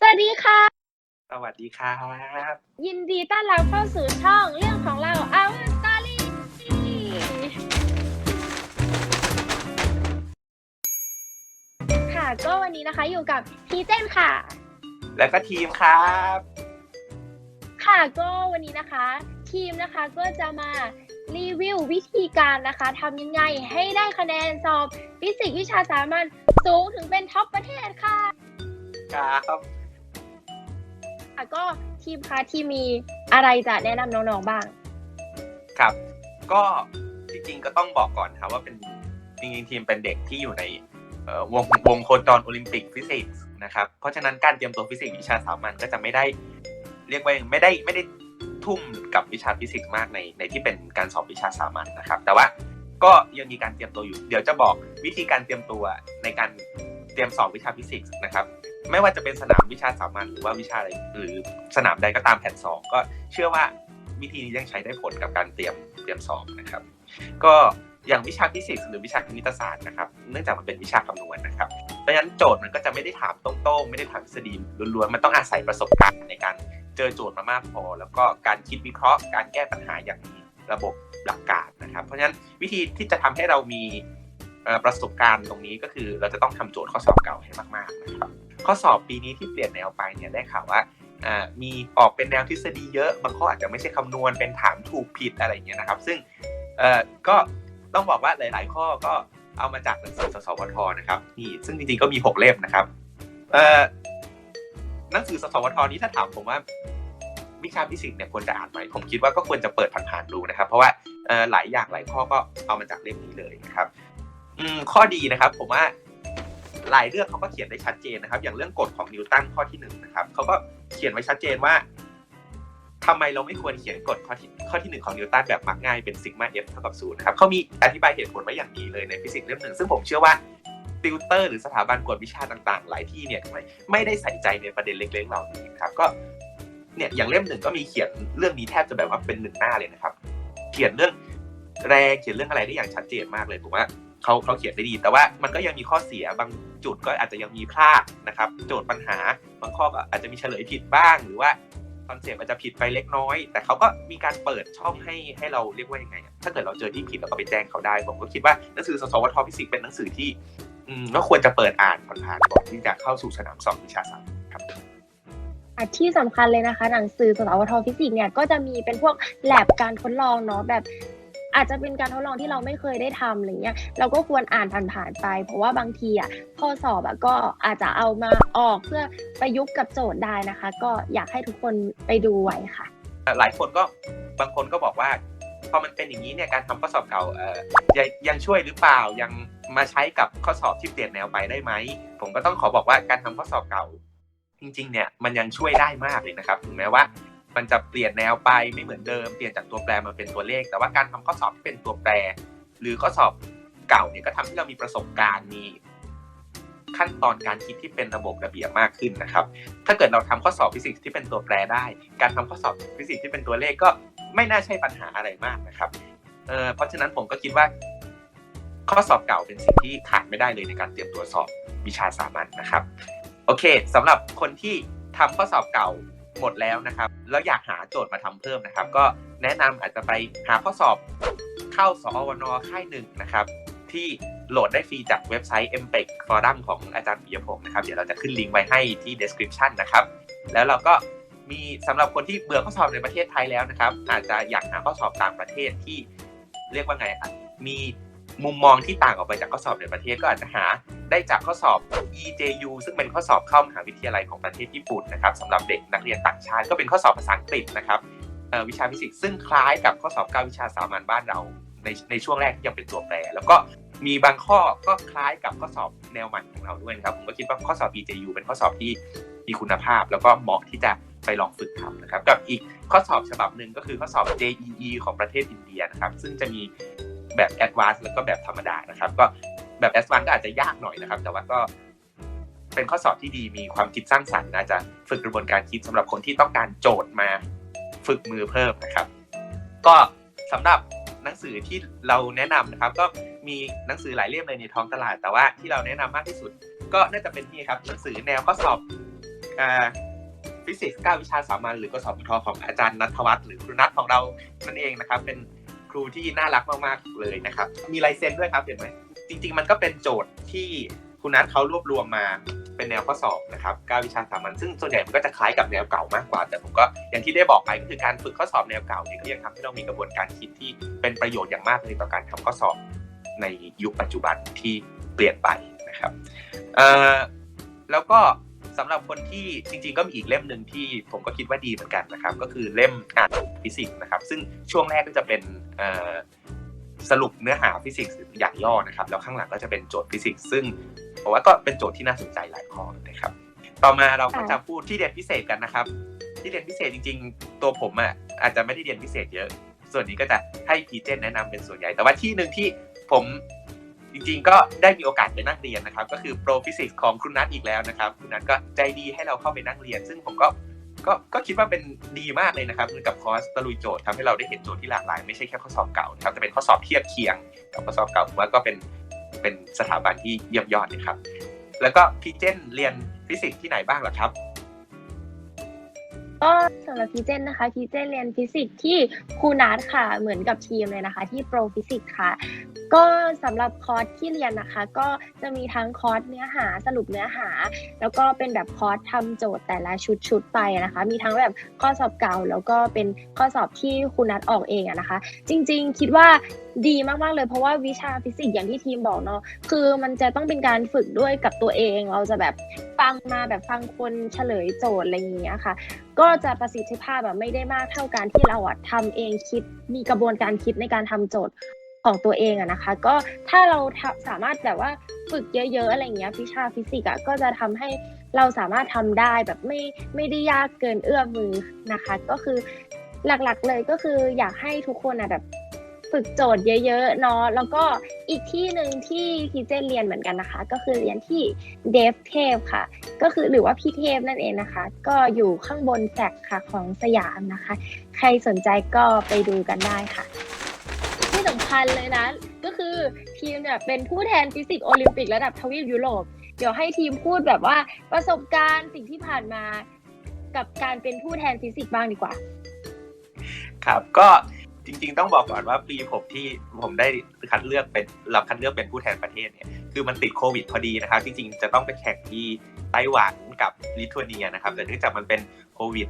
สวัสดีค่ะ สวัสดีครับยินดีต้อนรับเข้าสู่ช่องเรื่องของเรา Our Story ค่ะ ก็วันนี้นะคะอยู่กับพีเจนค่ะ แล้วก็ทีมครับ ค่ะก็วันนี้นะคะ ทีมนะคะก็จะมารีวิววิธีการนะคะทำยังไงให้ได้คะแนนสอบฟิสิกส์วิชาสามัญสูงถึงเป็นท็อปประเทศค่ะ ครับ ค่ะก็ทีมคะที่มีอะไรจะแนะนำน้องๆบ้าง ครับ ก็จริงๆก็ต้องบอกก่อนครับว่าเป็นจริงๆทีมเป็นเด็กที่อยู่ในวงวงโคจรโอลิมปิกฟิสิกส์นะครับ เพราะฉะนั้นการเตรียมตัวฟิสิกส์วิชาสามัญก็จะไม่ได้เรียกว่าไม่ได้ไม่ได้ทุ่มกับวิชาฟิสิกส์มากในในที่เป็นการสอบวิชาสามัญนะครับ แต่ว่าก็ยังมีการเตรียมตัวอยู่ เดี๋ยวจะบอกวิธีการเตรียมตัวในการ รียมสอบวิชาฟิสิกส์นะครับ ไม่ว่าจะเป็นสนามวิชาสามัญหรือว่าวิชาอะไรหรือสนามใดก็ตามแผนสองก็เชื่อว่าวิธีนี้ยังใช้ได้ผลกับการเตรียมเตรียมสอบนะครับ ก็อย่างวิชาฟิสิกส์หรือวิชาคณิตศาสตร์นะครับเนื่องจากมันเป็นวิชาคำนวณนะครับเพราะฉะนั้นโจทย์มันก็จะไม่ได้ถามตรงๆ ไม่ได้ถามทฤษฎีล้วนๆมันต้องอาศัยประสบการณ์ในการเจอโจทย์มามากพอ แล้วก็การคิดวิเคราะห์ การแก้ปัญหาอย่างมีระบบหลักการนะครับ เพราะฉะนั้นวิธีที่จะทำให้เรามี ประสบการณ์ตรงนี้ก็คือเราจะต้องทำโจทย์ข้อสอบเก่าให้มากๆนะครับข้อสอบปีนี้ที่เปลี่ยนแนวไปเนี่ยได้ข่าวว่ามีออกเป็นแนวทฤษฎีเยอะบางข้ออาจจะไม่ใช่คำนวณเป็นถามถูกผิดอะไรอย่างเงี้ยนะครับ ซึ่งก็ต้องบอกว่าหลาย ๆ ข้อก็เอามาจากหนังสือสสวทนะครับนี่ซึ่งจริง ๆ ก็มี 6 เล่มนะครับหนังสือสสวทนี้ถ้าถามผมว่าวิชาฟิสิกส์เนี่ยควรจะอ่านไหมผมคิดว่าก็ควรจะเปิดผ่านๆดูนะครับ เพราะว่าหลายอย่างหลายข้อก็เอามาจากเล่มนี้เลยนะครับ อืมข้อดีนะครับ ผมว่าหลายเรื่องเขาก็เขียนได้ชัดเจนนะครับ อย่างเรื่องกฎของนิวตันข้อที่หนึ่งนะครับเขาก็เขียนไว้ชัดเจนว่าทำไมเราไม่ควรเขียนกฎข้อที่ข้อที่หนึ่งของนิวตันแบบมักง่ายเป็นซิกมาเอฟเท่ากับศูนย์นะครับเขามีอธิบายเหตุผลไว้อย่างดีเลยในฟิสิกส์เล่มหนึ่งซึ่งผมเชื่อว่าติวเตอร์หรือสถาบันกวดวิชาต่างๆ หลายที่เนี่ยไม่ไม่ได้ใส่ใจในประเด็นเล็กๆเหล่านี้ครับ ก็เนี่ยอย่างเล่มหนึ่งก็มีเขียนเรื่องนี้แทบจะแบบว่าเป็นหนึ่งหน้าเลยนะครับ เขียนเรื่องแรงเขียนเรื่องอะไรได้อย่างชัดเจนมากเลยผมว่า เขาเขาเขียนได้ดี แต่ว่ามันก็ยังมีข้อเสียบางจุดก็อาจจะยังมีพลาดนะครับ โจทย์ปัญหาบางข้อก็อาจจะมีเฉลยผิดบ้าง หรือว่าคอนเซปต์อาจจะผิดไปเล็กน้อย แต่เขาก็มีการเปิดช่องให้ให้เราเรียกว่ายังไง ถ้าเกิดเราเจอที่ผิดเราก็ไปแจ้งเขาได้ ผมก็คิดว่าหนังสือสสวทฟิสิกส์เป็นหนังสือที่ก็ควรจะเปิดอ่านผ่านๆก่อนที่จะเข้าสู่สนามสอบวิชาศาสตร์ครับที่สำคัญเลยนะคะ หนังสือสสวทฟิสิกส์เนี่ยก็จะมีเป็นพวกแลบการทดลองเนาะแบบ อาจจะเป็นการทดลองที่เราไม่เคยได้ทำอะไรเงี้ยเราก็ควรอ่านผ่านๆไป เพราะว่าบางทีอะข้อสอบอะก็อาจจะเอามาออกเพื่อประยุกต์กับโจทย์ได้นะคะ ก็อยากให้ทุกคนไปดูไว้ค่ะ หลายคนก็บางคนก็บอกว่าพอมันเป็นอย่างนี้เนี่ยการทำข้อสอบเก่าเออยังยังช่วยหรือเปล่ายังมาใช้กับข้อสอบที่เปลี่ยนแนวไปได้ไหมผมก็ต้องขอบอกว่าการทำข้อสอบเก่า จริงๆเนี่ยมันยังช่วยได้มากเลยนะครับถึงแม้ว่า มันจะเปลี่ยนแนวไปไม่เหมือนเดิมเปลี่ยนจากตัวแปรมาเป็นตัวเลข แต่ว่าการทำข้อสอบที่เป็นตัวแปร หรือข้อสอบเก่าเนี่ยก็ทำให้เรามีประสบการณ์มีขั้นตอนการคิดที่เป็นระบบระเบียบมากขึ้นนะครับ ถ้าเกิดเราทำข้อสอบฟิสิกส์ที่เป็นตัวแปรได้ การทำข้อสอบฟิสิกส์ที่เป็นตัวเลขก็ไม่น่าใช่ปัญหาอะไรมากนะครับเเพราะฉะนั้นผมก็คิดว่า ข้อสอบเก่าเป็นสิ่งที่ขาดไม่ได้เลยในการเตรียมตัวสอบวิชาสามัญนะครับ โอเคสำหรับคนที่ทำข้อสอบเก่า หมดแล้วนะครับ แล้วอยากหาโจทย์มาทำเพิ่มนะครับ ก็แนะนำอาจจะไปหาข้อสอบเข้าสอวนค่ายหนึ่งนะครับ ที่โหลดได้ฟรีจากเว็บไซต์ m p e c Forum ของอาจารย์ปิยพงศ์นะครับ เดี๋ยวเราจะขึ้นลิงก์ไว้ให้ที่ description นะครับ แล้วเราก็มีสำหรับคนที่เบื่อข้อสอบในประเทศไทยแล้วนะครับ อาจจะอยากหาข้อสอบต่างประเทศที่เรียกว่าไงอะมีมุมมองที่ต่างออกไปจากข้อสอบในประเทศก็อาจจะหา ได้จากข้อสอบ EJU ซึ่งเป็นข้อสอบเข้ามหาวิทยาลัยของประเทศญี่ปุ่นนะครับสำหรับเด็กนักเรียนต่างชาติก็เป็นข้อสอบภาษาอังกฤษนะครับวิชาฟิสิกส์ซึ่งคล้ายกับข้อสอบเก้าวิชาสามัญบ้านเราในในช่วงแรกที่ยังเป็นตัวแปร แล้วก็มีบางข้อก็คล้ายกับข้อสอบแนวใหม่ของเราด้วยครับผมก็คิดว่าข้อสอบ EJU เป็นข้อสอบที่มีคุณภาพ แล้วก็เหมาะที่จะไปลองฝึกทำนะครับกับอีกข้อสอบฉบับหนึ่งก็คือข้อสอบ JEE ของประเทศอินเดียนะครับซึ่งจะมีแบบแอดวานซ์แล้วก็แบบธรรมดานะครับ ก็ แบบแอดวานก็อาจจะยากหน่อยนะครับ แต่ว่าก็เป็นข้อสอบที่ดีมีความคิดสร้างสรรค์น่าจะฝึกกระบวนการคิดสำหรับคนที่ต้องการโจทย์มาฝึกมือเพิ่มนะครับ ก็สำหรับหนังสือที่เราแนะนำนะครับ ก็มีหนังสือหลายเล่มเลยในท้องตลาด แต่ว่าที่เราแนะนำมากที่สุด ก็น่าจะเป็นนี่ครับหนังสือแนวข้อสอบฟิสิกส์9วิชาสามัญหรือกสพทของอาจารย์นัทวัฒน์หรือครูนัทของเรานั่นเองนะครับ เป็นครูที่น่ารักมากๆเลยนะครับ มีลายเซ็นด้วยครับเห็นไหม จริง ๆ มันก็เป็นโจทย์ที่ครูนัทเขารวบรวมมาเป็นแนวข้อสอบนะครับ9วิชาสามัญซึ่งส่วนใหญ่มันก็จะคล้ายกับแนวเก่ามากกว่า แต่ผมก็อย่างที่ได้บอกไปก็คือการฝึกข้อสอบแนวเก่าเนี่ยก็ยังทำให้เรามีกระบวนการคิดที่เป็นประโยชน์อย่างมากเลยต่อการทำข้อสอบในยุคปัจจุบันที่เปลี่ยนไปนะครับแล้วก็สำหรับคนที่จริง ๆ ก็มีอีกเล่มหนึ่งที่ผมก็คิดว่าดีเหมือนกันนะครับ ก็คือเล่มอ่านฟิสิกส์นะครับ ซึ่งช่วงแรกก็จะเป็น สรุปเนื้อหาฟิสิกส์อย่างย่อนะครับ แล้วข้างหลังก็จะเป็นโจทย์ฟิสิกส์ซึ่งผมว่าก็เป็นโจทย์ที่น่าสนใจหลายข้อนะครับ ต่อมาเราก็จะพูดที่เรียนพิเศษกันนะครับ ที่เรียนพิเศษจริง ๆ ตัวผมอะอาจจะไม่ได้เรียนพิเศษเยอะ ส่วนนี้ก็จะให้พีเจนแนะนำเป็นส่วนใหญ่ แต่ว่าที่หนึ่งที่ผมจริงๆ ก็ได้มีโอกาสไปนั่งเรียนนะครับ ก็คือโปรฟิสิกส์ของคุณนัทอีกแล้วนะครับ คุณนัทก็ใจดีให้เราเข้าไปนั่งเรียน ซึ่งผมก็ ก็ก็คิดว่าเป็นดีมากเลยนะครับกับคอร์สตะลุยโจทย์ทำให้เราได้เห็นโจทย์ที่หลากหลายไม่ใช่แค่ข้อสอบเก่านะครับแต่เป็นข้อสอบเทียบเคียงกับข้อสอบเก่าผมว่าก็เป็นเป็นสถาบันที่เยี่ยมยอดนะครับ แล้วก็พี่เจนเรียนฟิสิกส์ที่ไหนบ้างล่ะครับก็สำหรับพีเจนนะคะพีเจนเรียนฟิสิกส์ที่ครูนัทค่ะเหมือนกับทีมเลยนะคะ ที่โปรฟิสิกส์ค่ะ ก็สำหรับคอร์สที่เรียนนะคะ ก็จะมีทั้งคอร์สเนื้อหาสรุปเนื้อหา แล้วก็เป็นแบบคอร์สทำโจทย์แต่ละชุดชุดๆไปนะคะ มีทั้งแบบข้อสอบเก่า แล้วก็เป็นข้อสอบที่ครูนัทออกเองอะนะคะ จริงๆคิดว่าดีมากๆเลยเพราะว่าวิชาฟิสิกส์อย่างที่ทีมบอกเนาะคือมันจะต้องเป็นการฝึกด้วยกับตัวเอง เราจะแบบฟังมาแบบฟังคนเฉลยโจทย์อะไรอย่างเงี้ยค่ะ ก็จะประสิทธิภาพแบบไม่ได้มากเท่าการที่เราอะทำเองคิดมีกระบวนการคิดในการทำโจทย์ ของตัวเองอะนะคะ ก็ถ้าเราสามารถแบบว่าฝึกเยอะๆอะไรเงี้ยวิชาฟิสิกส์อะก็จะทำให้เราสามารถทำได้แบบไม่ไม่ได้ยากเกินเอื้อมมือนะคะ ก็คือหลักๆเลยก็คืออยากให้ทุกคนอะแบบฝึกโจทย์เยอะๆเนาะแล้วก็อีกที่หนึ่งที่พีเจนเรียนเหมือนกันนะคะ ก็คือเรียนที่เดฟเทพค่ะ ก็คือหรือว่าพี่เทพนั่นเองนะคะ ก็อยู่ข้างบนแฟกค่ะของสยามนะคะ ใครสนใจก็ไปดูกันได้ค่ะ คัญเลยนะ ก็คือทีมเนี่ยเป็นผู้แทนฟิสิกส์โอลิมปิกระดับทวีปยุโรป เดี๋ยวให้ทีมพูดแบบว่าประสบการณ์สิ่งที่ผ่านมากับการเป็นผู้แทนฟิสิกส์บ้างดีกว่า ครับก็จริงๆ ต้องบอกก่อนว่าปีผมที่ผมได้คัดเลือกเป็นรับคัดเลือกเป็นผู้แทนประเทศเนี่ยคือมันติดโควิดพอดีนะครับจริงๆ จะต้องไปแข่งที่ไต้หวันกับลิทัวเนียนะครับแต่เนื่องจากมันเป็นโควิด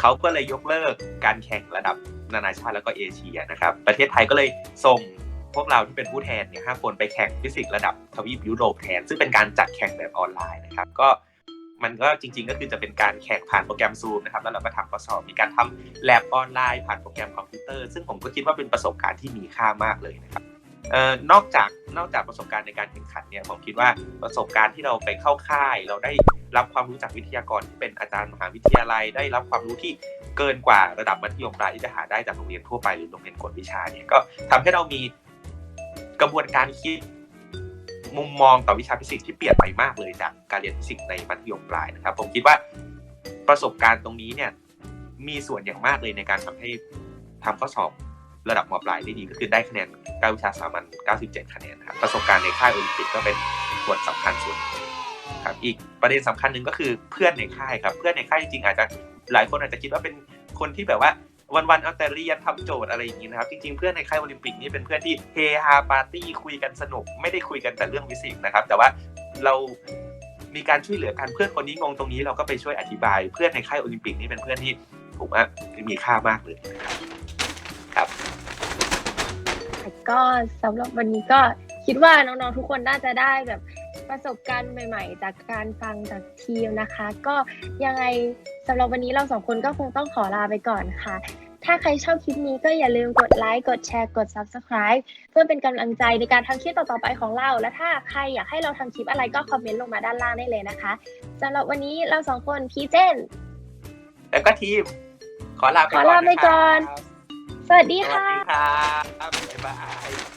เขาก็เลยยกเลิกการแข่งระดับนานาชาติแล้วก็เอเชียนะครับประเทศไทยก็เลยส่งพวกเราที่เป็นผู้แทนเนี่ยห้าคนไปแข่งฟิสิกส์ระดับทวีปยุโรปแทน ซึ่งเป็นการจัดแข่งแบบออนไลน์นะครับก็มันก็จริงๆก็คือจะเป็นการแข่งผ่านโปรแกรมซูมนะครับ แล้วเราก็ทำข้อสอบ มีการทำแลบออนไลน์ผ่านโปรแกรมคอมพิวเตอร์ ซึ่งผมก็คิดว่าเป็นประสบการณ์ที่มีค่ามากเลยนะครับออนอกจากนอกจากประสบการณ์ในการแข่งขันเนี่ยผมคิดว่าประสบการณ์ที่เราไปเข้าค่ายเราได้ รับความรู้จากวิทยากรที่เป็นอาจารย์มหาวิทยาลัย ได้รับความรู้ที่เกินกว่าระดับมัธยมปลายที่จะหาได้จากโรงเรียนทั่วไปหรือโรงเรียนกวดวิชาเนี่ยก็ทำให้เรามีกระบวนการคิดมุมมองต่อวิชาฟิสิกส์ที่เปลี่ยนไปมากเลยจากการเรียนฟิสิกส์ในมัธยมปลายนะครับ ผมคิดว่าประสบการณ์ตรงนี้เนี่ยมีส่วนอย่างมากเลยในการทำให้ทำข้อสอบระดับมปลายได้ดีก็คือได้คะแนน9วิชาสามัญ97 คะแนนครับประสบการณ์ในค่ายโอลิมปิกก็เป็นส่วนสำคัญส่วนนึง ครับอีกประเด็นสำคัญหนึ่งก็คือเพื่อนในค่ายครับ เพื่อนในค่ายจริงๆอาจจะหลายคนอาจจะคิดว่าเป็นคนที่แบบว่าวันๆเอาแต่เรียนทำโจทย์อะไรอย่างนี้นะครับ จริงๆ เพื่อนในค่ายโอลิมปิกนี่เป็นเพื่อนที่เฮฮาปาร์ตี้คุยกันสนุก ไม่ได้คุยกันแต่เรื่องฟิสิกส์นะครับ แต่ว่าเรามีการช่วยเหลือกันเพื่อนคนนี้งงตรงนี้เราก็ไปช่วยอธิบาย เพื่อนในค่ายโอลิมปิกนี่เป็นเพื่อนที่ผมว่ามีค่ามากเลยนะครับครับ ก็สำหรับวันนี้ก็คิดว่าน้องๆทุกคนน่าจะได้แบบ ประสบการณ์ใหม่ ๆ จากการฟังจากทีมนะคะ ก็ยังไงสำหรับวันนี้เราสองคนก็คงต้องขอลาไปก่อนค่ะ ถ้าใครชอบคลิปนี้ก็อย่าลืมกดไลค์กดแชร์กด Subscribe เพื่อเป็นกำลังใจในการทำคลิปต่อๆไปของเรา และถ้าใครอยากให้เราทำคลิปอะไรก็คอมเมนต์ลงมาด้านล่างได้เลยนะคะสำหรับวันนี้เราสองคนพีเจนแล้วก็ทีม ขอลาไปขอก่อนลาไปก่อน นะครับสวัสดีสวัสค่ะ ดีครับบ๊ายบาย